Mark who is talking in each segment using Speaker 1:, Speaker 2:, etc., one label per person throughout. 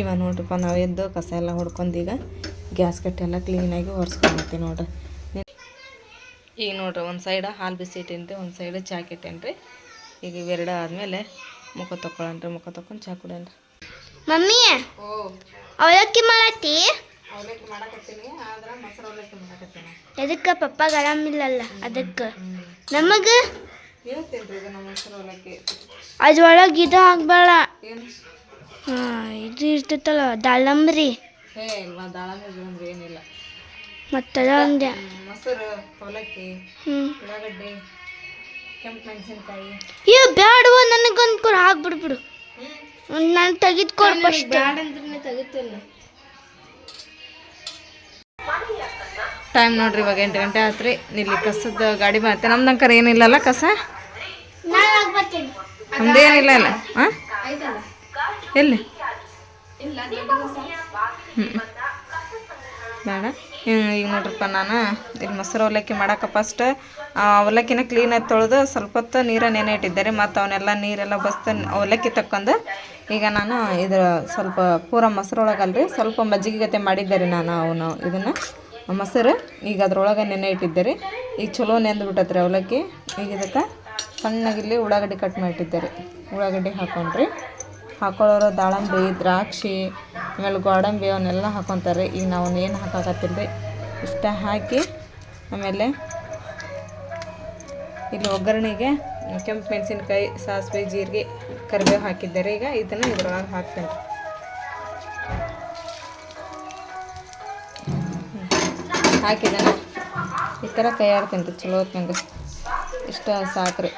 Speaker 1: ಇವ ನೋಡ್ರಪ್ಪ ನಾವು ಎದ್ದು ಕಸ ಎಲ್ಲ ಹೊಡ್ಕೊಂಡು ಈಗ ಗ್ಯಾಸ್ ಕಟ್ಟೆಲ್ಲ ಕ್ಲೀನಾಗಿ ಒರೆಸ್ಕೊಂಡ್ಬಿಡ್ತೀವಿ ನೋಡ್ರಿ ಈಗ ನೋಡ್ರಿ ಒಂದು ಸೈಡ ಹಾಲು ಬಿಸಿ ಇಟ್ಟೇನ್ರಿ ಒಂದು ಸೈಡ್ ಚಾ ಕಿಟ್ಟೇನ್ರಿ ಈಗ ಇವೆರಡು ಆದಮೇಲೆ ಮುಖ ತೊಗೊಳನ್ರಿ ಮುಖ ತೊಗೊಂಡು ಚಾ ಕುಡೇನ್ರಿ
Speaker 2: ಮಮ್ಮಿ ಅವಲಕ್ಕಿ ಮಾಡತ್ತಿ?
Speaker 1: ಅವಲಕ್ಕಿ ಮಾಡಕತ್ತೀನಿ ಆದ್ರೆ ಮೊಸರು ಅವಲಕ್ಕಿ ಮಾಡಕತ್ತೀನಿ.
Speaker 2: ಎದಕ್ಕೆ ಪಪ್ಪಾಗ ಆರಾಮಿಲ್ಲಲ್ಲ ಅದಕ್ಕೆ? ನಮಗೆ?
Speaker 1: ಹೇಳ್ತೀನಿ ರೀ ಇದು ನಮ್ಮ ಮೊಸರು ಅವಲಕ್ಕಿ.
Speaker 2: ಅದ್ರೊಳಗೆ ಇದು ಹಾಂ ಇದು ಇರ್ತೈತಲ್ಲ ದಾಳಂಬ್ರಿ.
Speaker 1: ಹೇ ಇಲ್ಲ ದಾಳಂಬ್ರಿ ಗಿಳಂಬ್ರಿ ಏನಿಲ್ಲ.
Speaker 2: ಮತ್ತೆ ಅಂದೆ
Speaker 1: ಹ್ಮ್, ಮೊಸರು ಅವಲಕ್ಕಿ
Speaker 2: ಹ್ಞೂ
Speaker 1: ಉಳ್ಳಾಗಡ್ಡಿ ಕೆಂಪು ಮೆಣಸಿನ್ಕಾಯಿ.
Speaker 2: ಇವ್ ಬ್ಯಾಡವ ಹಾಕ್ಬಿಡ್ಬಿಡು ನಾನು ತೆಗೆದುಕೊಡು ಫಸ್ಟ್
Speaker 1: ಬ್ಯಾಡ ಅಂದ್ರೆ ತೆಗಿತಿಲ್ಲ ಟೈಮ್ ನೋಡ್ರಿ ಇವಾಗ ಎಂಟು ಗಂಟೆ ಆತ್ರಿ. ಇಲ್ಲಿ ಕಸದ ಗಾಡಿ ಬರುತ್ತೆ ನಮ್ದು ಅಂಕರ್ ಏನಿಲ್ಲಲ್ಲ ಕಸ? ನಮ್ದೇನಿಲ್ಲ ಇಲ್ಲ. ಹಾಂ ಎಲ್ಲಿ? ಹ್ಮ್. ಬೇಡ. ಈಗ ನೋಡ್ರಪ್ಪ ನಾನು ಇಲ್ಲಿ ಮೊಸರು ಅವಲಕ್ಕಿ ಮಾಡಕ್ಕ ಫಸ್ಟ್ ಅವಲಕ್ಕಿನ ಕ್ಲೀನಾಗಿ ತೊಳೆದು ಸ್ವಲ್ಪ ಹೊತ್ತು ನೀರ ನೆನೆ ಇಟ್ಟಿದ್ದಾರೆ. ಮತ್ತು ಅವನ್ನೆಲ್ಲ ನೀರೆಲ್ಲ ಬಸ್ತು ಅವಲಕ್ಕಿ ತಕ್ಕೊಂಡು ಈಗ ನಾನು ಇದ್ರ ಸ್ವಲ್ಪ ಪೂರ ಮೊಸರು ಒಳಗಲ್ರಿ ಸ್ವಲ್ಪ ಮಜ್ಜಿಗೆ ಗತೆ ಮಾಡಿದ್ದಾರೆ ನಾನು ಅವನು ಇದನ್ನು. ಮೊಸರು ಈಗ ಅದ್ರೊಳಗೆ ನೆನೆ ಇಟ್ಟಿದ್ದಾರೆ. ಈಗ ಚಲೋ ನೆಂದು ಬಿಟ್ಟತ್ರಿ ಅವಲಕ್ಕಿ. ಈಗ ಇದಕ್ಕೆ ಸಣ್ಣಗಿಲ್ಲಿ ಉಳ್ಳಾಗಡ್ಡಿ ಕಟ್ ಮಾಡಿಟ್ಟಿದ್ದಾರೆ. ಉಳ್ಳಾಗಡ್ಡಿ ಹಾಕೊಂಡ್ರಿ. ಹಾಕೊಳ್ಳೋರು ದಾಳಂಬಿ, ದ್ರಾಕ್ಷಿ, ಆಮೇಲೆ ಗೋಡಂಬಿ ಅವನ್ನೆಲ್ಲ ಹಾಕೊತಾರೆ. ಈಗ ನಾವು ಏನು ಹಾಕಾಕತ್ತಿಲ್ಲ ರೀ ಇಷ್ಟ ಹಾಕಿ ಆಮೇಲೆ ಇಲ್ಲಿ ಒಗ್ಗರಣೆಗೆ ಕೆಂಪು ಮೆಣಸಿನ್ಕಾಯಿ, ಸಾಸಿವೆ, ಜೀರಿಗೆ, ಕರಿಬೇವು ಹಾಕಿದ್ದಾರೆ. ಈಗ ಇದನ್ನು ಇದ್ರೊಳಗೆ ಹಾಕ್ತೇನೆ. ಹಾಕಿದ್ದಾನೆ? ಈ ಥರ ಕೈ ಆಡ್ತೀನಿ ರೀ ಚಲೋ ಹೊತ್ನಂಗೆ ಇಷ್ಟ ಸಾಕ್ರಿ.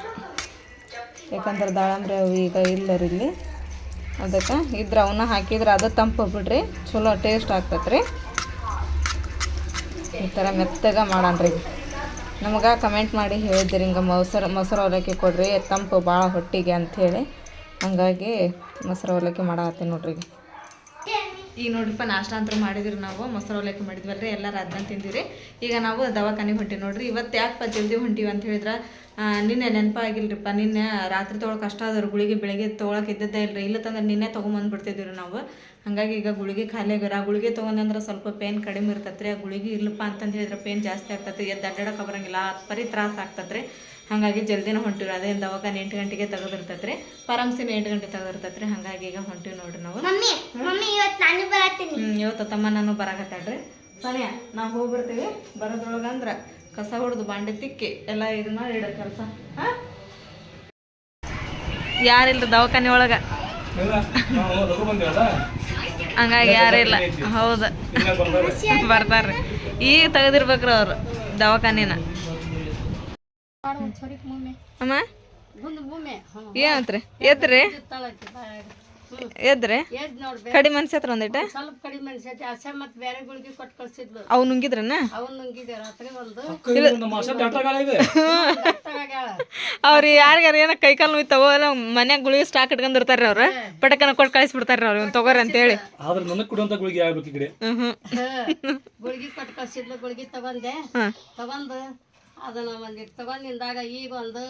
Speaker 1: ಯಾಕಂದ್ರೆ ದಾಳಂಬ್ರಿ ಅವು ಈಗ ಇಲ್ಲ ರೀ ಇಲ್ಲಿ. ಅದಕ್ಕೆ ಇದ್ರೆ ಅವನ್ನ ಹಾಕಿದ್ರೆ ಅದು ತಂಪು ಬಿಡ್ರಿ ಚಲೋ ಟೇಸ್ಟ್ ಆಗ್ತೈತೆ ರೀ ಈ ಥರ ಮೆತ್ತಗ ಮಾಡಣ್ರಿ. ನಮಗೆ ಕಮೆಂಟ್ ಮಾಡಿ ಹೇಳಿದ್ರಿ, ಹಿಂಗೆ ಮೊಸರು ಮೊಸರು ಅವಲಕ್ಕಿ ಕೊಡ್ರಿ, ತಂಪು ಭಾಳ ಹೊಟ್ಟಿಗೆ ಅಂಥೇಳಿ. ಹಂಗಾಗಿ ಮೊಸರು ಅವಲಕ್ಕಿ ಮಾಡಾಕತ್ತೀನಿ ನೋಡ್ರಿ. ಈಗ ನೋಡ್ರಿಪ್ಪ ನಾಷ್ಟ ಅಂತ ಮಾಡಿದ್ರಿ ನಾವು, ಮೊಸರು ಅವಲಕ್ಕಿ ರೀ ಎಲ್ಲರೂ ಅದನ್ನ ತಿಂದಿರಿ. ಈಗ ನಾವು ದವಾಖಾನೆಗೆ ಹೊಂಟೀವಿ ನೋಡ್ರಿ. ಇವತ್ತು ಯಾಕೆ ಜಲ್ದಿ ಹೊಂಟಿವಿ ಅಂತ ಹೇಳಿದ್ರೆ ನಿನ್ನೆ ನೆನಪಾಗಿಲ್ರಿಪ್ಪ ನಿನ್ನೆ ರಾತ್ರಿ ತೊಗೊಳಕ್ಕೆ ಕಷ್ಟ ಆದವ್ರು ಗುಳಿಗೆ ಬೆಳಗ್ಗೆ ತೊಗೊಳಕ್ಕೆ ಇದ್ದದ್ದೇ ಇಲ್ಲರಿ ಇಲ್ಲ ತಂದ್ರೆ ನಿನ್ನೆ ತೊಗೊಂಬಂದ್ಬಿಡ್ತಿದ್ದೀವಿ ನಾವು. ಹಾಗಾಗಿ ಈಗ ಗುಳಿಗೆ ಖಾಲಿ ಆಗ್ಯಾರ ಆ ಗುಳಿಗೆ ತೊಗೊಂಡಂದ್ರೆ ಸ್ವಲ್ಪ ಪೇನ್ ಕಡಿಮೆ ಇರ್ತತ್ರಿ. ಆ ಗುಳಿಗೆ ಇಲ್ಲಪ್ಪ ಅಂತಂದು ಹೇಳಿದ್ರೆ ಪೇನ್ ಜಾಸ್ತಿ ಆಗ್ತೈತಿ ಎದ್ದು ಅಡ್ಡಾಡಕ್ಕೆ ಬರಂಗಿಲ್ಲ. ಪರಿ ತ್ರಾಸ ಆಗ್ತತ್ರಿ. ಹಾಗಾಗಿ ಜಲ್ದಿನ ಹೊಂಟಿವಿ ಅದೇ ದವಾಖಾನೆ ಎಂಟು ಗಂಟೆಗೆ ತೆಗೆದಿರ್ತೈತೆ ರೀ ಪರಮ್ಸಿನ ಎಂಟು ಗಂಟೆ ತೆಗೆದಿರ್ತೈತೆ ರೀ ಹಾಗಾಗಿ ಈಗ ಹೊಂಟಿವಿ ನೋಡ್ರಿ ನಾವು.
Speaker 2: ಮಮ್ಮಿ ಮಮ್ಮಿ ಇವತ್ತು ನಾನು ಬರತ್ತೀನಿ
Speaker 1: ಇವತ್ತು ತಮ್ಮ ನಾನು ಬರಾಕತ್ತಾಳ್ರಿ ಸರಿ ನಾವು ಹೋಗಿ ಬರ್ತೀವಿ. ಬರೋದ್ರೊಳಗೆ ಅಂದ್ರೆ ಕಸ ಹೊಡೆದು ಬಾಂಡೆ ತಿಕ್ಕಿ ಎಲ್ಲ ಇದು ಮಾಡಿ ಇಡೋ ಕೆಲಸ. ಯಾರಿಲ್ಲ ದವಾಖಾನೆ ಒಳಗೆ? ಹಂಗಾಗಿ ಯಾರಿಲ್ಲ ಹೌದು. ಬರ್ತಾರ್ರಿ. ಈಗ ತೆಗೆದಿರ್ಬೇಕ್ರಿ ಅವರು ದವಾಖಾನಿನ. ಅಮ್ಮ? ಏನಂತ್ರಿ? ಎದ್ರಿ? ಎದ್ರಿ ಕಡಿಮೆ ಮನ್ಸಿ ಹತ್ರ ಒಂದಿಟ?
Speaker 3: ಸ್ವಲ್ಪ ಕಡಿಮೆ ಮನುಷ್ಯತಿ ಅಸೆ ಮತ್ತೆ ಬೇರೆ ಗುಳಿಗೆ ಕೊಟ್ಟು ಕಳ್ಸಿದ್ಲು.
Speaker 1: ಅವು ನುಂಗಿದ್ರನ?
Speaker 3: ಅವನ್ ನುಂಗಿದೆ ರಾತ್ರಿ ಒಂದು.
Speaker 1: ಅವ್ರು ಯಾರಿಗಾರ ಏನ ಕೈ ಕಾಲು ನೋಯ್ತಾವೋ ಮನ್ಯಾಗ ಗುಳಿಗೆ ಸ್ಟಾಕ್ ಇಟ್ಕೊಂಡಿರ್ತಾರ ಅವ್ರ. ಪಟಕನ ಕೊಟ್ಟು ಕಳಿಸ್ಬಿಡ್ತಾರ ಅವ್ರ ಇವ್ನು ತಗೋರಿ ಅಂತೇಳಿ.
Speaker 4: ಆದ್ರೆ ನನಗೆ ಕೊಡುವಂತ ಗುಳಿಗೆ ಆಗ್ಬೇಕು ಈ ಕಡೆ.
Speaker 3: ಗುಳಿಗೆ ಕೊಟ್ಟು ಕಳ್ಸಿದ್ಲು ಗುಳಿಗೆ ತಗೊಂಡೆ. ತಗೊಂಡು ಅದನ್ನ ಒಂದಿಟ್ಟು ತಗೊಂಡಿಂದಾಗ ಈಗ ಒಂದು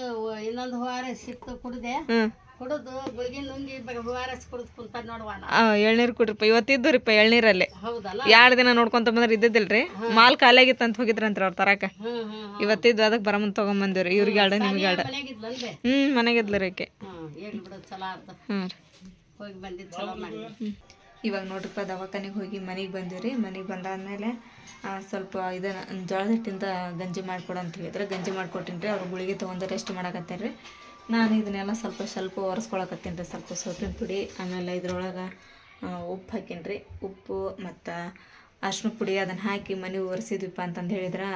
Speaker 3: ಇನ್ನೊಂದು ವಾರ ಸಿಕ್ತು ಕುಡ್ದೆ ಕುಡಿದು ಗುಳಿಗೆ ನುಂಗಿ ವಾರ ಕುಡಿದು ಕುಂತ ನೋಡುವ
Speaker 1: ಎಳ್ನೀರು ಕುಡ್ರಿಪ್ಪ ಇವತ್ತಿದ್ದು ರೀಪ್ಪ ಎಳ್ನೀರಲ್ಲಿ.
Speaker 3: ಹೌದಲ್ಲ?
Speaker 1: ಎರಡು ದಿನ ನೋಡ್ಕೊಂತ ಬಂದ್ರೆ ಇದ್ದಿದ್ದಿಲ್ರಿ? ಮಾಲ್ ಖಾಲಿಯಾಗಿತ್ತು ಅಂತ ಹೋಗಿದ್ರಂತ್ರಿ ಅವ್ರ ತರಕ. ಇವತ್ತಿದ್ದು ಅದಕ್ಕೆ ಬರಮಂತ ತಗೊಂಬಂದಿವ್ರಿ ಇವ್ರಿಗೆ ಎರಡು ನಿಮ್ಗೆ ಎರಡು. ಹ್ಞೂ ಇದ್ಲು ರೀ ಆಕೆ
Speaker 3: ಹೋಗಿ ಬಂದಿದ್ದು ಚಲೋ ಮಾಡಿ.
Speaker 1: ಇವಾಗ ನೋಡ್ರಿಪ್ಪ ದವಾಖಾನೆಗೆ ಹೋಗಿ ಮನೆಗೆ ಬಂದಿವ್ರಿ. ಮನೆಗೆ ಬಂದಾದಮೇಲೆ ಸ್ವಲ್ಪ ಇದನ್ನು ಜೋಳದ ಹಿಟ್ಟಿಂದ ಗಂಜಿ ಮಾಡಿಕೊಡು ಅಂತ ಹೇಳಿದ್ರೆ ಗಂಜಿ ಮಾಡಿಕೊಟ್ಟಿನಿ ರೀ ಅವ್ರು ಗುಳಿಗೆ ತೊಗೊಂಡು ರೆಸ್ಟ್ ಮಾಡಕತ್ತಾರೆ ರೀ ನಾನು ಇದನ್ನೆಲ್ಲ ಸ್ವಲ್ಪ ಸ್ವಲ್ಪ ಒರೆಸ್ಕೊಳಕತ್ತೀನಿ ರೀ ಸ್ವಲ್ಪ ಸೊಪ್ಪಿನ ಪುಡಿ, ಆಮೇಲೆ ಇದ್ರೊಳಗೆ ಉಪ್ಪು ಹಾಕೀನಿ ರೀ ಉಪ್ಪು ಮತ್ತು ಅರ್ಶಿನ ಪುಡಿ ಅದನ್ನು ಹಾಕಿ ಮನೆ ಒರೆಸಿದ್ವಿಪ್ಪ ಅಂತಂದು ಹೇಳಿದ್ರೆ,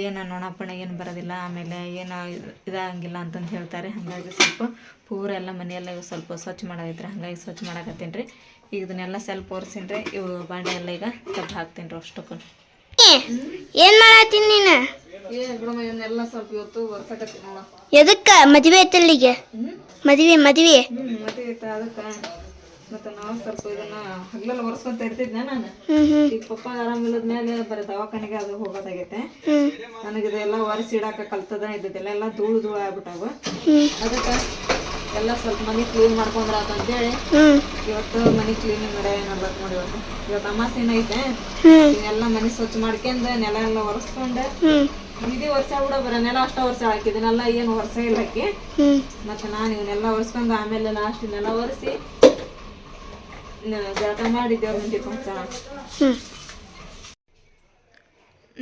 Speaker 1: ಏನು ನೊಣಪಣ ಏನು ಬರೋದಿಲ್ಲ, ಆಮೇಲೆ ಏನು ಇದ್- ಇದಾಗಂಗಿಲ್ಲ ಅಂತಂದು ಹೇಳ್ತಾರೆ. ಹಾಗಾಗಿ ಸ್ವಲ್ಪ ಪೂರ ಎಲ್ಲ ಮನೆಯೆಲ್ಲ ಸ್ವಲ್ಪ ಸ್ವಚ್ಛ ಮಾಡೋದಿದ್ರೆ ಹಾಗಾಗಿ ಸ್ವಚ್ಛ ಮಾಡಕತ್ತೀನಿ ರೀ ಈಗ ಇದನ್ನೆಲ್ಲ ಸ್ವಲ್ಪ ಒರೆಸಿನ್ರಿ ರೀ ಇವು ಬಾಂಡೆ ಎಲ್ಲ ಈಗ ತೆಗ್ದು ಹಾಕ್ತೀನಿ ರೀ ಅಷ್ಟಕ್ಕೂ
Speaker 2: ಏನ್ ಮಾಡತ್ತೀನಿ ನೀನು?
Speaker 1: ಇವನ್ನೆಲ್ಲ ಸ್ವಲ್ಪ ಇವತ್ತು ಒರ್ಸಕತ್ತೀನಿ ನೋಡ.
Speaker 2: ಎದಕ್ಕ? ಮದುವೆ ಐತಲ್ಲಿಗೆ ಮದುವೆ ಮದುವೆ?
Speaker 1: ಮತ್ತೆ ಆಯ್ತಾ ಅದಕ್ಕೆ. ಮತ್ತು ನಾವು ಸ್ವಲ್ಪ ಇದನ್ನ ಹಗ್ಲಲ್ಲಿ ಒರೆಸ್ಕೊಂತ ಇರ್ತಿದ್ನ ನಾನು. ಈಗ ಪಪ್ಪ ಆರಾಮಿಲ್ಲದ ಮೇಲೆ ಬರೀ ದವಾಖಾನೆಗೆ ಅದು ಹೋಗೋದಾಗೈತೆ. ನನಗೆ ಇದೆಲ್ಲ ಒರೆಸಿ ಇಡಾಕ ಕಲ್ತದ ಇದ್ದಿದ್ದೆಲ್ಲ ಎಲ್ಲ ಧೂಳು ಧೂಳು ಆಗ್ಬಿಟ್ಟಾವ ಅದಕ್ಕೆ ಎಲ್ಲ ಸ್ವಲ್ಪ ಮನಿ ಕ್ಲೀನ್ ಮಾಡ್ಕೊಂಡ್ರ ಅಂತೇಳಿ ಇವತ್ತು ಮನಿ ಕ್ಲೀನಿಂಗ್ ನಡೆ ನೋಡ್ಬೇಕು ನೋಡಿ ಇವತ್ತು. ಇವತ್ತು ಅಮಾಸಿನ ಐತೆ. ಎಲ್ಲ ಮನೆ ಸ್ವಚ್ಛ ಮಾಡ್ಕೊಂಡ್ ನೆಲ ಎಲ್ಲ ಒರೆಸ್ಕೊಂಡು ಇದೇ ವರ್ಷ ಕೂಡ ಬರ ನೆಲ ಅಷ್ಟ ವರ್ಷ ಹಾಕಿದ್ದೀನಲ್ಲ ಏನು ವರ್ಷ ಇಲ್ಲ ಹಾಕಿ
Speaker 2: ಹ್ಮ್.
Speaker 1: ಮತ್ತೆ ನಾನು ಇವನ್ನೆಲ್ಲ ಒರೆಸ್ಕೊಂಡು ಆಮೇಲೆ ಲಾಸ್ಟ್ ನೆಲ ಒರೆಸಿ ಜಳಕ ಮಾಡಿ ದೇವ್ರ ಮುಂದೆ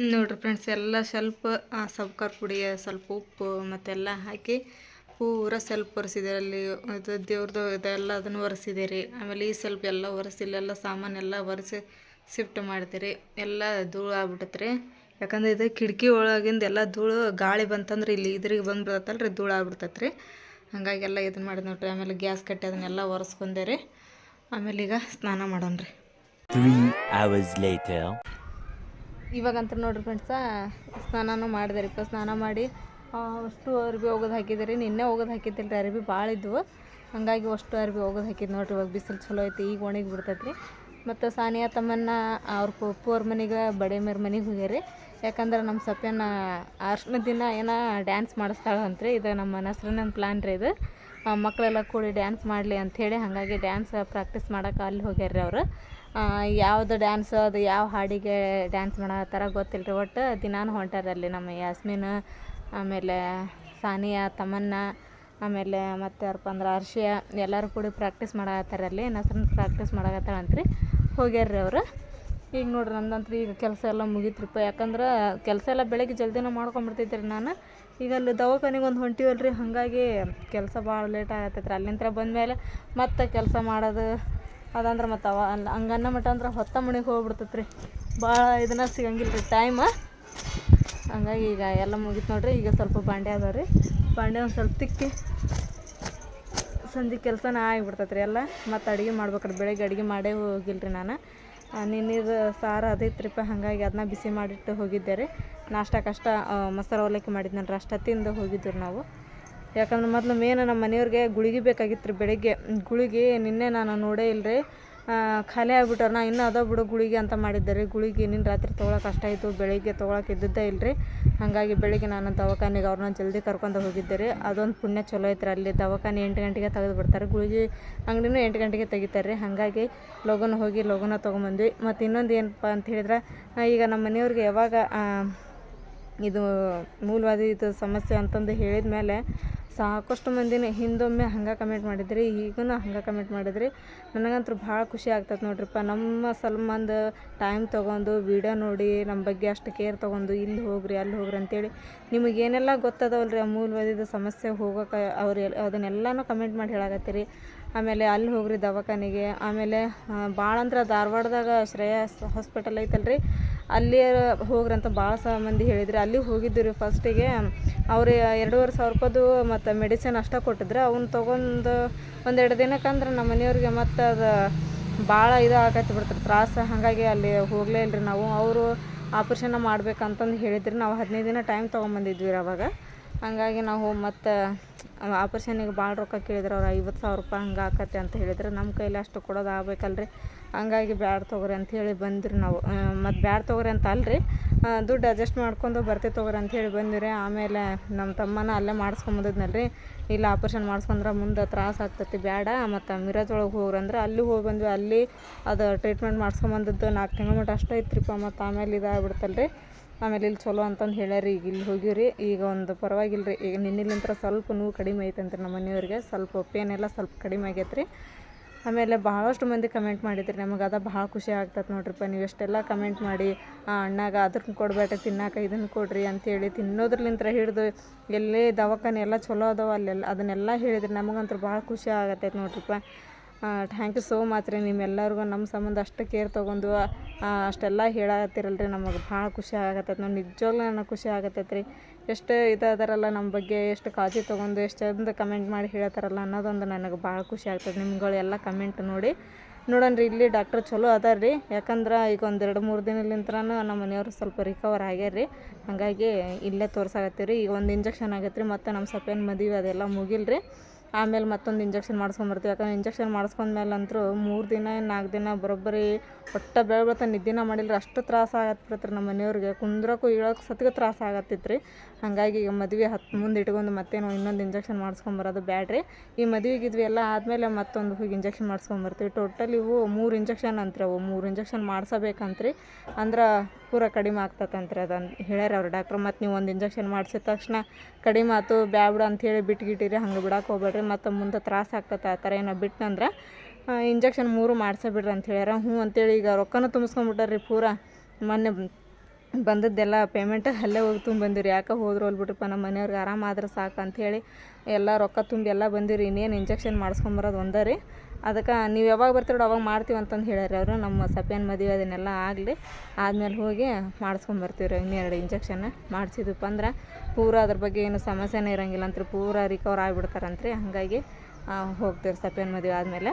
Speaker 1: ನೋಡ್ರಿ ಫ್ರೆಂಡ್ಸ್ ಎಲ್ಲ ಸ್ವಲ್ಪ ಸಬ್ಕರ್ ಪುಡಿ ಸ್ವಲ್ಪ ಉಪ್ಪು ಮತ್ತೆಲ್ಲ ಹಾಕಿ ಪೂರ ಸ್ವಲ್ಪ ಒರೆಸಿದೆ ಅಲ್ಲಿ ಇದು ದೇವ್ರದ್ದು ಇದೆಲ್ಲ ಅದನ್ನು ಒರೆಸಿದೆ ರೀ ಆಮೇಲೆ ಈ ಸ್ವಲ್ಪ ಎಲ್ಲ ಒರೆಸಿ ಇಲ್ಲೆಲ್ಲ ಸಾಮಾನೆಲ್ಲ ಒರೆಸಿ ಶಿಫ್ಟ್ ಮಾಡ್ತೀರಿ. ಎಲ್ಲ ಧೂಳು ಆಗ್ಬಿಡತ್ತೆ ರೀ ಯಾಕಂದ್ರೆ ಇದು ಕಿಟಕಿ ಒಳಗಿಂದ ಎಲ್ಲ ಧೂಳು ಗಾಳಿ ಬಂತಂದ್ರೆ ಇಲ್ಲಿ ಇದ್ರಿಗೆ ಬಂದ್ಬಿಡತ್ತಲ್ಲ ರೀ ಧೂಳು ಆಗ್ಬಿಡ್ತೈತೆ ರೀ ಹಾಗಾಗಿ ಎಲ್ಲ ಇದನ್ನ ಮಾಡಿದ್ ನೋಡ್ರಿ. ಆಮೇಲೆ ಗ್ಯಾಸ್ ಕಟ್ಟಿ ಅದನ್ನೆಲ್ಲ ಒರೆಸ್ಕೊಂಡೆ ರೀ ಆಮೇಲೆ ಈಗ ಸ್ನಾನ ಮಾಡೋಣ ರೀ. ಇವಾಗಂತ ನೋಡ್ರಿ ಫ್ರೆಂಡ್ಸ ಸ್ನಾನನೂ ಮಾಡಿದೆ ರೀ ಸ್ನಾನ ಮಾಡಿ ಅಷ್ಟು ಅರ್ಬಿ ಒಗದು ಹಾಕಿದ್ದೆ ನಿನ್ನೆ ಒಗದು ಹಾಕಿದ್ದಿಲ್ಲ ರೀ. ಅರ್ಬಿ ಭಾಳ ಇದ್ವು. ಹಾಗಾಗಿ ಅಷ್ಟು ಅರ್ಬಿ ಒಗದು ಹಾಕಿದ್ದು ನೋಡಿರಿ. ಇವಾಗ ಬಿಸಿಲು ಚಲೋ ಐತಿ. ಈಗ ಒಣಗಿ ಬಿಡ್ತೈತೆ ರೀ ಮತ್ತು ಸಾನಿಯಾ ತಮ್ಮನ್ನ ಅವ್ರ ಪಪ್ಪವ್ರ ಮನೆಗೆ ಬಡೆ ಮೇರ್ ಮನೆಗೆ ಹೋಗ್ಯಾರಿ. ಯಾಕಂದ್ರೆ ನಮ್ಮ ಸಪ್ಯನ ಅರ್ಶಿನ ದಿನ ಏನೋ ಡ್ಯಾನ್ಸ್ ಮಾಡಿಸ್ತಾಳೆ ಅಂತ ರೀ ಇದು ನಮ್ಮ ನಸ್ರನ ಪ್ಲ್ಯಾನ್ ರೀ ಇದು. ಮಕ್ಕಳೆಲ್ಲ ಕೂಡಿ ಡ್ಯಾನ್ಸ್ ಮಾಡಲಿ ಅಂಥೇಳಿ ಹಾಗಾಗಿ ಡ್ಯಾನ್ಸ್ ಪ್ರಾಕ್ಟೀಸ್ ಮಾಡೋಕೆ ಅಲ್ಲಿ ಹೋಗ್ಯಾರ ರೀ ಅವರು ಯಾವುದು ಡ್ಯಾನ್ಸ್ ಅದು ಯಾವ ಹಾಡಿಗೆ ಡ್ಯಾನ್ಸ್ ಮಾಡತ್ತಾರ ಗೊತ್ತಿಲ್ಲ ರೀ ಒಟ್ಟು ದಿನಾನು ಹೊಂಟಾರ ಅಲ್ಲಿ ನಮ್ಮ ಯಾಸ್ಮಿನ್ ಆಮೇಲೆ ಸಾನಿಯಾ, ತಮನ್ನ, ಆಮೇಲೆ ಮತ್ತು ಯಾರಪ್ಪ ಅಂದ್ರೆ ಅರ್ಷಿಯ ಎಲ್ಲರೂ ಕೂಡಿ ಪ್ರಾಕ್ಟೀಸ್ ಮಾಡತ್ತಾರ ಅಲ್ಲಿ. ನಸ್ರನ್ ಪ್ರಾಕ್ಟೀಸ್ ಹೋಗ್ಯಾರ ರೀ. ಅವರು. ಈಗ ನೋಡ್ರಿ ನಂದಂತ್ರಿ ಈಗ ಕೆಲಸ ಎಲ್ಲ ಮುಗೀತ್ರಿಪ್ಪ. ಯಾಕಂದ್ರೆ ಕೆಲಸ ಎಲ್ಲ ಬೆಳಗ್ಗೆ ಜಲ್ದಿನ ಮಾಡ್ಕೊಂಬಿಡ್ತೈತೆ ರೀ ನಾನು. ಈಗ ಅಲ್ಲಿ ದವಾಖಾನಿಗೆ ಒಂದು ಹೊಂಟಿವಲ್ಲ ರೀ ಹಾಗಾಗಿ ಕೆಲಸ ಭಾಳ ಲೇಟ್ ಆಗತ್ತೈತೆ ರೀ ಅಲ್ಲಿಂದ ಬಂದಮೇಲೆ ಮತ್ತೆ ಕೆಲಸ ಮಾಡೋದು. ಅದಂದ್ರೆ ಮತ್ತು ಅವ ಅಲ್ಲಿ ಹಂಗನ್ನ ಮಟ್ಟ ಅಂದ್ರೆ ಹೊತ್ತ ಮನೆಗೆ ಹೋಗ್ಬಿಡ್ತೈತೆ ರೀ ಭಾಳ ಇದನ್ನ ಸಿಗಂಗಿಲ್ಲ ರೀ ಟೈಮ ಹಂಗಾಗಿ ಈಗ ಎಲ್ಲ ಮುಗಿತು ನೋಡ್ರಿ, ಈಗ ಸ್ವಲ್ಪ ಬಾಂಡೆ ಅದಾವೆ ರೀ. ಬಾಂಡೆ ಒಂದು ಸ್ವಲ್ಪ ತಿಕ್ಕಿ ಸಂಜೆ ಕೆಲಸನ ಆಗಿಬಿಡ್ತೈತೆ ರೀ ಎಲ್ಲ. ಮತ್ತು ಅಡುಗೆ ಮಾಡ್ಬೇಕ್ರಿ, ಬೆಳಗ್ಗೆ ಅಡುಗೆ ಮಾಡೇ ಹೋಗಿಲ್ಲ ರೀ ನಾನು ನಿನ್ನಿದು ಸಾರು ಅದೈತ್ರಿಪ್ಪ ಹಾಗಾಗಿ ಅದನ್ನ ಬಿಸಿ ಮಾಡಿಟ್ಟು ಹೋಗಿದ್ದೆ ರೀ. ನಾಷ್ಟಕ್ಕಷ್ಟ ಮೊಸರು ಅವಲಕ್ಕಿ ಮಾಡಿದ್ನಲ್ರಿ ಅಷ್ಟ ತಿಂದು ಹೋಗಿದ್ರು ನಾವು. ಯಾಕಂದ್ರೆ ಮೊದಲು ಮೇನ್ ನಮ್ಮ ಮನೆಯವ್ರಿಗೆ ಗುಳಿಗೆ ಬೇಕಾಗಿತ್ತು ರೀ ಬೆಳಗ್ಗೆ. ಗುಳಿಗೆ ನಿನ್ನೆ ನಾನು ನೋಡೇ ಇಲ್ಲ ರೀ ಖಾಲಿ ಆಗ್ಬಿಟ್ಟವ್ರು ನಾ ಇನ್ನೂ ಅದ ಬಿಡು ಗುಳಿಗೆ ಅಂತ ಮಾಡಿದ್ದೆ ರೀ ಗುಳಿಗೆ ನಿನ್ನ ರಾತ್ರಿ ತೊಗೊಳಕ್ಕೆ ಕಷ್ಟ ಆಯಿತು, ಬೆಳಿಗ್ಗೆ ತೊಗೊಳಕ್ಕೆ ಇದ್ದಿದ್ದೇ ಇಲ್ಲ ರೀ ಹಾಗಾಗಿ ಬೆಳಿಗ್ಗೆ ನಾನು ದವಾಖಾನೆಗೆ ಅವ್ರನ್ನ ಜಲ್ದಿ ಕರ್ಕೊಂಡು ಹೋಗಿದ್ದೆ ರೀ. ಅದೊಂದು ಪುಣ್ಯ ಚಲೋ ಐತ್ರಿ ಅಲ್ಲಿ. ದವಾಖಾನೆ ಎಂಟು ಗಂಟೆಗೆ ತೆಗೆದು ಬಿಡ್ತಾರೆ. ಗುಳಿಗೆ ಅಂಗಡಿನೂ ಎಂಟು ಗಂಟೆಗೆ ತೆಗಿತಾರೆ ರೀ. ಹಾಗಾಗಿ ಲಗುನ ಹೋಗಿ ಲಗುನ ತೊಗೊಂಬಂದ್ವಿ. ಮತ್ತು ಇನ್ನೊಂದು ಏನಪ್ಪ ಅಂತ ಹೇಳಿದ್ರೆ ಈಗ ನಮ್ಮ ಮನೆಯವ್ರಿಗೆ ಯಾವಾಗ ಇದು ಮೂಲವಾದಿ ಇದು ಸಮಸ್ಯೆ ಅಂತಂದು ಹೇಳಿದ ಮೇಲೆ ಸಾಕಷ್ಟು ಮಂದಿನೇ ಹಿಂದೊಮ್ಮೆ ಹಂಗೆ ಕಮೆಂಟ್ ಮಾಡಿದ್ರಿ ಈಗೂ ಹಂಗೆ ಕಮೆಂಟ್ ಮಾಡಿದ್ರಿ. ನನಗಂತೂ ಭಾಳ ಖುಷಿ ಆಗ್ತದೆ ನೋಡ್ರಿಪ್ಪ. ನಮ್ಮ ಸಲ್ಮಂದ ಟೈಮ್ ತೊಗೊಂಡು ವೀಡಿಯೋ ನೋಡಿ ನಮ್ಮ ಬಗ್ಗೆ ಅಷ್ಟು ಕೇರ್ ತೊಗೊಂಡು ಇಲ್ಲಿ ಹೋಗ್ರಿ, ಅಲ್ಲಿ ಹೋಗ್ರಿ ಅಂತೇಳಿ ನಿಮಗೆ ಏನೆಲ್ಲ ಗೊತ್ತದವಲ್ರಿ ಆ ಮೂಲವಾದಿದ ಸಮಸ್ಯೆ ಹೋಗೋಕೆ ಅವ್ರು ಅದನ್ನೆಲ್ಲನೂ ಕಮೆಂಟ್ ಮಾಡಿ ಹೇಳಾಕತ್ತೀರಿ. ಆಮೇಲೆ ಅಲ್ಲಿ ಹೋಗ್ರಿ ದವಾಖಾನೆಗೆ. ಆಮೇಲೆ ಭಾಳ ಅಂದ್ರೆ ಧಾರವಾಡದಾಗ ಶ್ರೇಯಸ್ ಹಾಸ್ಪಿಟಲ್ ಐತಲ್ರಿ. ಅಲ್ಲಿ ಹೋಗ್ರಿ ಅಂತ ಭಾಳ ಸಹ ಮಂದಿ ಹೇಳಿದ್ರಿ. ಅಲ್ಲಿ ಹೋಗಿದ್ದು ರೀ ಫಸ್ಟಿಗೆ ಅವ್ರು ಎರಡೂವರೆ ಸಾವಿರ ರೂಪಾಯ್ದು ಮತ್ತು ಮೆಡಿಸಿನ್ ಅಷ್ಟೇ ಕೊಟ್ಟಿದ್ರು. ಅವ್ನ ತೊಗೊಂಡು ಒಂದೆರಡು ದಿನಕ್ಕಂದ್ರೆ ನಮ್ಮ ಮನೆಯವ್ರಿಗೆ ಮತ್ತು ಅದು ಭಾಳ ಇದು ಆಗತ್ತೆ ಬಿಡ್ತಾರೆ ತ್ರಾಸ. ಹಾಗಾಗಿ ಅಲ್ಲಿ ಹೋಗಲೇ ಇಲ್ರಿ ನಾವು. ಅವರು ಆಪ್ರೇಷನ್ ಮಾಡ್ಬೇಕಂತಂದು ಹೇಳಿದ್ರಿ. ನಾವು ಹದಿನೈದು ದಿನ ಟೈಮ್ ತೊಗೊಂಬಂದಿದ್ವಿ ರೀ ಅವಾಗ. ಹಂಗಾಗಿ ನಾವು ಮತ್ತು ಆಪ್ರೇಷನಿಗೆ ಭಾಳ ರೊಕ್ಕ ಕೇಳಿದ್ರು ಅವ್ರು, ಐವತ್ತು ಸಾವಿರ ರೂಪಾಯಿ ಹಂಗೆ ಆಕತ್ತೆ ಅಂತ ಹೇಳಿದ್ರು. ನಮ್ಮ ಕೈಲಿ ಅಷ್ಟು ಕೊಡೋದು ಆಗ್ಬೇಕಲ್ರಿ. ಹಂಗಾಗಿ ಬ್ಯಾಡ ತೊಗೊರಿ ಅಂತ ಹೇಳಿ ಬಂದ್ರಿ ನಾವು. ಮತ್ತು ಬ್ಯಾಡ ತೊಗೊರಿ ಅಂತ ಅಲ್ರಿ. ದುಡ್ಡು ಅಡ್ಜಸ್ಟ್ ಮಾಡ್ಕೊಂಡು ಬರ್ತೀವಿ ತೊಗೊರಿ ಅಂತ ಹೇಳಿ ಬಂದ್ವಿ ಆಮೇಲೆ ನಮ್ಮ ತಮ್ಮನ ಅಲ್ಲೇ ಮಾಡಿಸ್ಕೊಂಬಂದಿದ್ನಲ್ರಿ ಇಲ್ಲ, ಆಪ್ರೇಷನ್ ಮಾಡಿಸ್ಕೊಂಡ್ರೆ ಮುಂದೆ ತ್ರಾಸ ಆಗ್ತೈತಿ, ಬ್ಯಾಡ. ಮತ್ತು ಮಿರಾಜ್ ಒಳಗೆ ಹೋಗ್ರಿ ಅಂದ್ರೆ ಅಲ್ಲಿ ಹೋಗಿ ಬಂದ್ವಿ. ಅಲ್ಲಿ ಅದು ಟ್ರೀಟ್ಮೆಂಟ್ ಮಾಡಿಸ್ಕೊಂಬಂದದ್ದು ನಾಲ್ಕು ತಿಂಗಳ ಮಟ್ಟ ಅಷ್ಟೇ ರೀಪ್ಪ ಮತ್ತು ಆಮೇಲೆ ಇದಾಗ್ಬಿಡ್ತಲ್ರಿ. ಆಮೇಲೆ ಇಲ್ಲಿ ಚಲೋ ಅಂತಂದು ಹೇಳ್ಯಾರ, ಈಗ ಇಲ್ಲಿ ಹೋಗಿವ್ರಿ. ಈಗ ಒಂದು ಪರವಾಗಿಲ್ಲ ರೀ ಈಗ ನಿನ್ನಿಲಿಂತ್ರ ಸ್ವಲ್ಪ ನೋವು ಕಡಿಮೆ ಐತಂತ್ರಿ ನಮ್ಮ ಮನೆಯವ್ರಿಗೆ. ಸ್ವಲ್ಪ ಪೇನ್ ಸ್ವಲ್ಪ ಕಡಿಮೆ ಆಗೈತೆ ರೀ ಆಮೇಲೆ ಭಾಳಷ್ಟು ಮಂದಿ ಕಮೆಂಟ್ ಮಾಡಿದ್ರಿ, ನಮಗೆ ಅದು ಭಾಳ ಖುಷಿ ಆಗ್ತದೆ ನೋಡ್ರಿಪ್ಪ. ನೀವು ಎಷ್ಟೆಲ್ಲ ಕಮೆಂಟ್ ಮಾಡಿ ಅಣ್ಣಾಗ ಅದ್ರ ಕೊಡಬೇಡ್ರಿ, ತಿನ್ನಾಕ ಇದನ್ನು ಕೊಡ್ರಿ ಅಂತೇಳಿ ತಿನ್ನೋದ್ರಲಿಂತ್ರ ಹಿಡಿದು ಎಲ್ಲೇ ದವಾಖಾನೆ ಎಲ್ಲ ಚಲೋ ಅದಾವ, ಅಲ್ಲೆಲ್ಲ ಅದನ್ನೆಲ್ಲ ಹೇಳಿದ್ರಿ ನಮಗಂತೂ ಭಾಳ ಖುಷಿ ಆಗತ್ತೈತೆ ನೋಡ್ರಿಪ್ಪ. ಥ್ಯಾಂಕ್ ಯು ಸೋ ಮಚ್ ರೀ. ನಿಮ್ಮೆಲ್ಲರಿಗೂ ನಮ್ಮ ಸಂಬಂಧ ಅಷ್ಟು ಕೇರ್ ತೊಗೊಂಡು ಅಷ್ಟೆಲ್ಲ ಅಷ್ಟೆಲ್ಲ ರೀ ನಮಗೆ ಭಾಳ ಖುಷಿ ಆಗತ್ತೈತೆ ನೋಡಿ. ನಿಜವಾಗ್ಲೂ ನನಗೆ ಖುಷಿ ಆಗತ್ತೈತೆ ರೀ. ಎಷ್ಟು ಇದಾದಾರಲ್ಲ ನಮ್ಮ ಬಗ್ಗೆ, ಎಷ್ಟು ಕಾಳಜಿ ತೊಗೊಂಡು, ಎಷ್ಟು ಚಂದ ಕಮೆಂಟ್ ಮಾಡಿ ಹೇಳತ್ತಾರಲ್ಲ ಅನ್ನೋದೊಂದು ನನಗೆ ಭಾಳ ಖುಷಿ ಆಗ್ತದೆ ನಿಮ್ಗಳೆಲ್ಲ ಕಮೆಂಟ್ ನೋಡಿ ನೋಡೋಣ ರೀ ಇಲ್ಲಿ ಡಾಕ್ಟ್ರ್ ಚಲೋ ಅದಾರ ರೀ. ಯಾಕಂದ್ರೆ ಈಗ ಒಂದೆರಡು ಮೂರು ದಿನಲಿಂತ್ರನೂ ನಮ್ಮ ಮನೆಯವರು ಸ್ವಲ್ಪ ರಿಕವರ್ ಆಗ್ಯಾರ ರೀ. ಹಾಗಾಗಿ ಇಲ್ಲೇ ತೋರ್ಸಾಕತ್ತೀವಿ ರೀ ಈಗ ಒಂದು ಇಂಜೆಕ್ಷನ್ ಆಗೈತೆ ರೀ ಮತ್ತು ನಮ್ಮ ಸಪೇನ್ ಮದುವೆ ಅದೆಲ್ಲ ಮುಗಿಲ್ರಿ. ಆಮೇಲೆ ಮತ್ತೊಂದು ಇಂಜೆಕ್ಷನ್ ಮಾಡಿಸ್ಕೊಂಬರ್ತೀವಿ. ಯಾಕಂದ್ರೆ ಇಂಜೆಕ್ಷನ್ ಮಾಡಿಸ್ಕೊಂಡ್ಮೇಲೆ ಅಂತೂ ಮೂರು ದಿನ, ನಾಲ್ಕು ದಿನ ಬರೋಬ್ಬರಿ ಒಟ್ಟ ಬೆಳೆ ಬೆಳ್ತಾ ನಿದ್ದೆನ ಮಾಡಿಲ್ಲ ಅಷ್ಟು ತ್ರಾಸ ಆಗತ್ತಿತ್ತು ರೀ ನಮ್ಮ ಮನೆಯವ್ರಿಗೆ. ಕುಂದ್ರಕ್ಕೂ ಇಳೋಕೆ ಸತ್ಗೆ ತ್ರಾಸ ಆಗತ್ತಿತ್ತು ರೀ ಹಾಗಾಗಿ ಈಗ ಮದುವೆ ಹತ್ತು ಮುಂದೆ ಇಟ್ಕೊಂಡು ಮತ್ತೇನು ಇನ್ನೊಂದು ಇಂಜೆಕ್ಷನ್ ಮಾಡಿಸ್ಕೊಂಬರೋದು ಬ್ಯಾಡ್ರಿ. ಈ ಮದುವೆಗಿದ್ವಿ ಎಲ್ಲ ಆದಮೇಲೆ ಮತ್ತೊಂದು ಹೋಗಿ ಇಂಜೆಕ್ಷನ್ ಮಾಡಿಸ್ಕೊಂಬರ್ತೀವಿ. ಟೋಟಲ್ ಇವು ಮೂರು ಇಂಜೆಕ್ಷನ್ ಅಂತ್ರಿ ಅವು. ಮೂರು ಇಂಜೆಕ್ಷನ್ ಮಾಡಿಸಬೇಕಂತ್ರಿ. ಅಂದ್ರೆ ಪೂರ ಕಡಿಮೆ ಆಗ್ತದಂತ್ರಿ ಅದನ್ನು ಹೇಳ್ಯಾರ ಅವ್ರು ಡಾಕ್ಟ್ರ್ ಮತ್ತು ನೀವು ಒಂದು ಇಂಜೆಕ್ಷನ್ ಮಾಡಿಸಿದ ತಕ್ಷಣ ಕಡಿಮೆ ಆಯ್ತು ಬ್ಯಾಬ್ಡ ಅಂಥೇಳಿ ಬಿಟ್ಗಿಟ್ಟಿರಿ, ಹಂಗೆ ಬಿಡಕ್ಕೆ ಹೋಗ್ಬೇಡ್ರಿ, ಮತ್ತು ಮುಂದೆ ತ್ರಾಸ ಆಗ್ತದೆ ಆ ಥರ ಏನೋ ಬಿಟ್ಟನಂದ್ರೆ ಇಂಜೆಕ್ಷನ್ ಮೂರು ಮಾಡಿಸೇ ಬಿಡ್ರಿ ಅಂತ ಹೇಳ್ಯಾರ. ಹ್ಞೂ ಅಂತೇಳಿ ಈಗ ರೊಕ್ಕನೂ ತುಂಬಿಸ್ಕೊಂಬಿಟ್ಟಾರ್ರಿ ಪೂರ. ಮೊನ್ನೆ ಬಂದದ್ದೆಲ್ಲ ಪೇಮೆಂಟ್ ಅಲ್ಲೇ ಹೋಗಿ ತುಂಬ ಬಂದಿರಿ ಯಾಕೆ ಹೋದ್ರು ಹೋಲ್ಬಿಟ್ರಪ್ಪ ನಮ್ಮ ಮನೆಯವ್ರಿಗೆ ಆರಾಮಾದ್ರೆ ಸಾಕು ಅಂಥೇಳಿ ಎಲ್ಲ ರೊಕ್ಕ ತುಂಬಿ ಎಲ್ಲ ಬಂದಿರಿ ಇನ್ನೇನು ಇಂಜೆಕ್ಷನ್ ಮಾಡಿಸ್ಕೊಂಬರೋದು ಒಂದೇ ರೀ. ಅದಕ್ಕೆ ನೀವು ಯಾವಾಗ ಬರ್ತೀರೋ ಅವಾಗ ಮಾಡ್ತೀವಿ ಅಂತಂದು ಹೇಳ್ಯಾರ ಅವರು. ನಮ್ಮ ಸಪೇನ್ ಮದುವೆ ಅದನ್ನೆಲ್ಲ ಆಗಲಿ. ಆದ್ಮೇಲೆ ಹೋಗಿ ಮಾಡಿಸ್ಕೊಂಬರ್ತೀವಿ ರೀ ಇನ್ನೆರಡು ಇಂಜೆಕ್ಷನ್ ಮಾಡಿಸಿದ್ವಪ್ಪ ಅಂದ್ರೆ ಪೂರ ಅದ್ರ ಬಗ್ಗೆ ಏನು ಸಮಸ್ಯೆನೇ ಇರಂಗಿಲ್ಲ ಅಂತ್ರಿ ಪೂರ ರಿಕವರ್ ಆಗಿಬಿಡ್ತಾರಂತ್ರಿ. ಹಾಗಾಗಿ ಹೋಗ್ತೀವಿ ಸಪೇನ್ ಮದುವೆ ಆದಮೇಲೆ.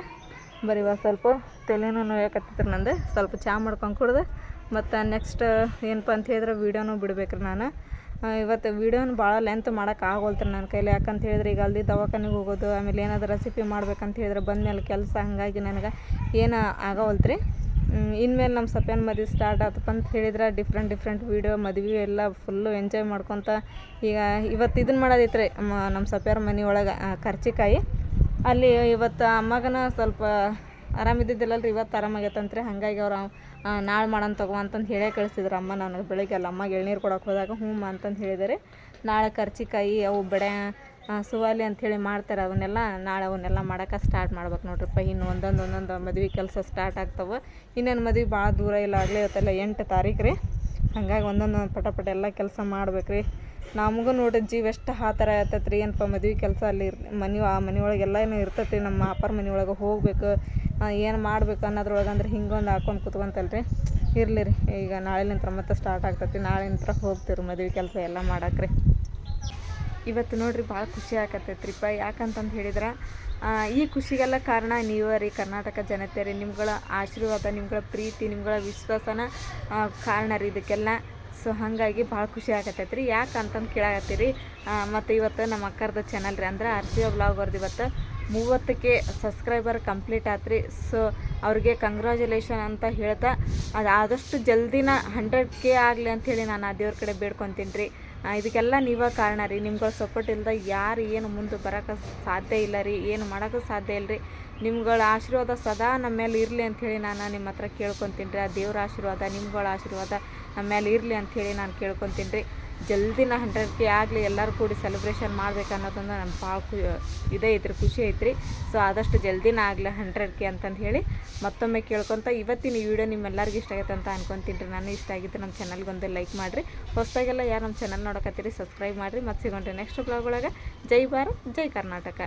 Speaker 1: ಬರೀ ಇವಾಗ ಸ್ವಲ್ಪ ತಲೆನೂ ನೋಯಕತ್ತಿತ್ತು ನಂದು. ಸ್ವಲ್ಪ ಚಾ ಮಾಡ್ಕೊಂಡು ಕುಡ್ದು. ಮತ್ತು ನೆಕ್ಸ್ಟ್ ಏನಪ್ಪ ಅಂತ ಹೇಳಿದ್ರೆ ವೀಡಿಯೋನೂ ಬಿಡ್ಬೇಕ್ರಿ ನಾನು. ಇವತ್ತು ವೀಡಿಯೋನ ಭಾಳ ಲೆಂತ್ ಮಾಡೋಕೆ ಆಗೋಲ್ತು ನನ್ನ ಕೈಲಿ. ಯಾಕಂತ ಹೇಳಿದ್ರೆ ಈಗ ಅಲ್ಲಿ ದವಾಖಾನೆಗೆ ಹೋಗೋದು, ಆಮೇಲೆ ಏನಾದರೂ ರೆಸಿಪಿ ಮಾಡ್ಬೇಕಂತ ಹೇಳಿದ್ರೆ ಬಂದಮೇಲೆ ಕೆಲಸ ಹಾಗಾಗಿ ನನಗೆ ಏನು ಆಗವಲ್ತ್ರಿ ಇನ್ಮೇಲೆ ನಮ್ಮ ಸಪ್ಯನ ಮದುವೆ ಸ್ಟಾರ್ಟ್ ಆತಪ್ಪ ಅಂತ ಹೇಳಿದ್ರೆ ಡಿಫ್ರೆಂಟ್ ಡಿಫ್ರೆಂಟ್ ವೀಡಿಯೋ ಮದುವೆ ಎಲ್ಲ ಫುಲ್ಲು ಎಂಜಾಯ್ ಮಾಡ್ಕೊತ ಈಗ ಇವತ್ತು ಇದನ್ನು ಮಾಡೋದೈತ್ರಿ ನಮ್ಮ ಸಪ್ಯಾರ ಮನೆ ಒಳಗೆ ಕರ್ಚಿಕಾಯಿ. ಅಲ್ಲಿ ಇವತ್ತು ಅಮ್ಮಗನ ಸ್ವಲ್ಪ ಆರಾಮಿದ್ದಿದ್ದಿಲ್ಲಲ್ಲ ರೀ ಇವತ್ತು ಆರಾಮಾಗೈತಂತ್ರಿ. ಹಾಗಾಗಿ ಅವ್ರು ನಾಳೆ ಮಾಡೋಣ ತಗೋ ಅಂತಂದು ಹೇಳೇ ಕಳಿಸಿದ್ರು ಅಮ್ಮ ನನಗೆ ಬೆಳಗ್ಗೆ ಅಲ್ಲ ಅಮ್ಮಗೆ ಎಳ್ನೀರು ಕೊಡೋಕೆ ಹೋದಾಗ, ಹ್ಞೂ ಅಂತಂದು ಹೇಳಿದರೆ. ನಾಳೆ ಕರ್ಚಿಕಾಯಿ, ಅವು ಬೆಳೆ ಸುವಾಲಿ ಅಂಥೇಳಿ ಮಾಡ್ತಾರೆ, ಅವನ್ನೆಲ್ಲ ನಾಳೆ ಅವನ್ನೆಲ್ಲ ಮಾಡೋಕೆ ಸ್ಟಾರ್ಟ್ ಮಾಡ್ಬೇಕು ನೋಡ್ರಿಪ್ಪ. ಇನ್ನು ಒಂದೊಂದು ಒಂದೊಂದು ಮದುವೆ ಕೆಲಸ ಸ್ಟಾರ್ಟ್ ಆಗ್ತವೆ. ಇನ್ನೊಂದು ಮದುವೆ ಭಾಳ ದೂರ ಇಲ್ಲ, ಆಗಲೇ ಇವತ್ತೆಲ್ಲ ಎಂಟು ತಾರೀಕು ರೀ. ಹಂಗಾಗಿ ಒಂದೊಂದು ಪಟ ಪಟ ಎಲ್ಲ ಕೆಲಸ ಮಾಡ್ಬೇಕು ರೀ. ನಮಗೂ ನೋಡ್ರಿ, ಜೀವ ಎಷ್ಟು ಆ ಥರ ಆಯ್ತೈತೆ ರೀ. ಏನಪ್ಪ ಮದುವೆ ಕೆಲಸ ಅಲ್ಲಿ ಮನೆ ಆ ಮನೆ ಏನು ಏನೋ ನಮ್ಮ ಅಪ್ಪರ ಮನೆ ಒಳಗೆ ಹೋಗ್ಬೇಕು. ಏನು ಮಾಡ್ಬೇಕು ಅನ್ನೋದ್ರೊಳಗೆ ಅಂದ್ರೆ ಹಿಂಗೊಂದು ಹಾಕೊಂಡು ಕುತ್ಕೊಂತಲ್ಲ ರೀ ಇರಲಿ ರೀ, ಈಗ ನಾಳೆಲಿಂತ್ರ ಮತ್ತೆ ಸ್ಟಾರ್ಟ್ ಆಗ್ತೈತಿ. ನಾಳೆಲಿಂತ್ರ ಹೋಗ್ತೀವಿ ಮದುವೆ ಕೆಲಸ ಎಲ್ಲ ಮಾಡಕ್ಕೆ ರೀ ಇವತ್ತು ನೋಡಿರಿ ಭಾಳ ಖುಷಿ ಆಕತ್ತೈತ್ರಿಪ್ಪ ಯಾಕಂತಂದು ಹೇಳಿದ್ರೆ ಈ ಖುಷಿಗೆಲ್ಲ ಕಾರಣ ನೀವೇ ರೀ, ಕರ್ನಾಟಕ ಜನತೆ ರೀ. ನಿಮ್ಗಳ ಆಶೀರ್ವಾದ, ನಿಮ್ಗಳ ಪ್ರೀತಿ, ನಿಮ್ಗಳ ವಿಶ್ವಾಸನ ಕಾರಣ ರೀ ಇದಕ್ಕೆಲ್ಲ. ಸೊ ಹಾಗಾಗಿ ಭಾಳ ಖುಷಿ ಆಗತ್ತೈತೆ ರೀ ಯಾಕೆ ಅಂತಂದು ಕೇಳಾಕತ್ತೀರಿ ಮತ್ತು ಇವತ್ತು ನಮ್ಮ ಅಕ್ಕರ್ದ ಚಾನಲ್ ರೀ. ಅಂದ್ರೆ ಆರ್ಸಿಒ ಬ್ಲಾಗ್ ಅವ್ರದ್ದು ಇವತ್ತು. ಮೂವತ್ತಕ್ಕೆ ಸಬ್ಸ್ಕ್ರೈಬರ್ ಕಂಪ್ಲೀಟ್ ಆತ್ರಿ. ಸೊ ಅವ್ರಿಗೆ ಕಂಗ್ರ್ಯಾಚುಲೇಷನ್ ಅಂತ ಹೇಳ್ತಾ, ಅದು ಆದಷ್ಟು ಜಲ್ದಿನ ಹಂಡ್ರೆಡ್ ಕೆ ಆಗಲಿ ಅಂಥೇಳಿ ನಾನು ಆ ದೇವ್ರ ಕಡೆ ಬೇಡ್ಕೊತೀನಿ ರೀ ಇದಕ್ಕೆಲ್ಲ ನೀವೇ ಕಾರಣ ರೀ. ನಿಮ್ಗಳ ಸಪೋರ್ಟ್ ಇಲ್ಲದೆ ಯಾರು ಏನು ಮುಂದೆ ಬರೋಕ್ಕೆ ಸಾಧ್ಯ ಇಲ್ಲ ರೀ. ಏನು ಮಾಡೋಕ್ಕೂ ಸಾಧ್ಯ ಇಲ್ಲ ರೀ ನಿಮ್ಗಳ ಆಶೀರ್ವಾದ ಸದಾ ನಮ್ಮ ಮೇಲೆ ಇರಲಿ ಅಂಥೇಳಿ ನಾನು ನಿಮ್ಮ ಹತ್ರ ಕೇಳ್ಕೊತೀನಿ ರೀ ಆ ದೇವ್ರ ಆಶೀರ್ವಾದ, ನಿಮ್ಗಳ ಆಶೀರ್ವಾದ ನಮ್ಮ ಮೇಲೆ ಇರಲಿ ಅಂಥೇಳಿ ನಾನು ಕೇಳ್ಕೊತೀನಿ ರೀ ಜಲ್ದಿನ ಹಂಡ್ರೆಡ್ ಕೆ ಆಗಲಿ ಎಲ್ಲರೂ ಕೂಡಿ ಸೆಲೆಬ್ರೇಷನ್ ಮಾಡ್ಬೇಕು ಅನ್ನೋದೊಂದು ನನ್ನ ಭಾಳ ಖು, ಇದೇ ಐತ್ರಿ ಖುಷಿ ಐತ್ರಿ. ಸೊ ಆದಷ್ಟು ಜಲ್ದಿನ ಆಗಲಿ ಹಂಡ್ರೆಡ್ ಕೆ ಅಂತಂದು ಹೇಳಿ ಮತ್ತೊಮ್ಮೆ ಕೇಳ್ಕೊತ ಇವತ್ತಿನ ವಿಡಿಯೋ ನಿಮ್ಮೆಲ್ಲರಿಗೂ ಇಷ್ಟ ಆಗೈತೆ ಅಂತ ಅನ್ಕೊತೀನಿ ರೀ. ನಾನು ಇಷ್ಟ ಆಗಿದ್ದು ನಮ್ಮ ಚಾನಲ್ಗೊಂದು ಲೈಕ್ ಮಾಡಿರಿ. ಹೊಸದಾಗೆಲ್ಲ ಯಾರು ನಮ್ಮ ಚಾನಲ್ ನೋಡಕತ್ತೀರಿ ಸಬ್ಸ್ಕ್ರೈಬ್ ಮಾಡಿರಿ. ಮತ್ತು ಸಿಗೋಣ್ರಿ ನೆಕ್ಸ್ಟ್ ಬ್ಲಾಗ್ ಒಳಗೆ. ಜೈ ಭಾರತ್, ಜೈ ಕರ್ನಾಟಕ.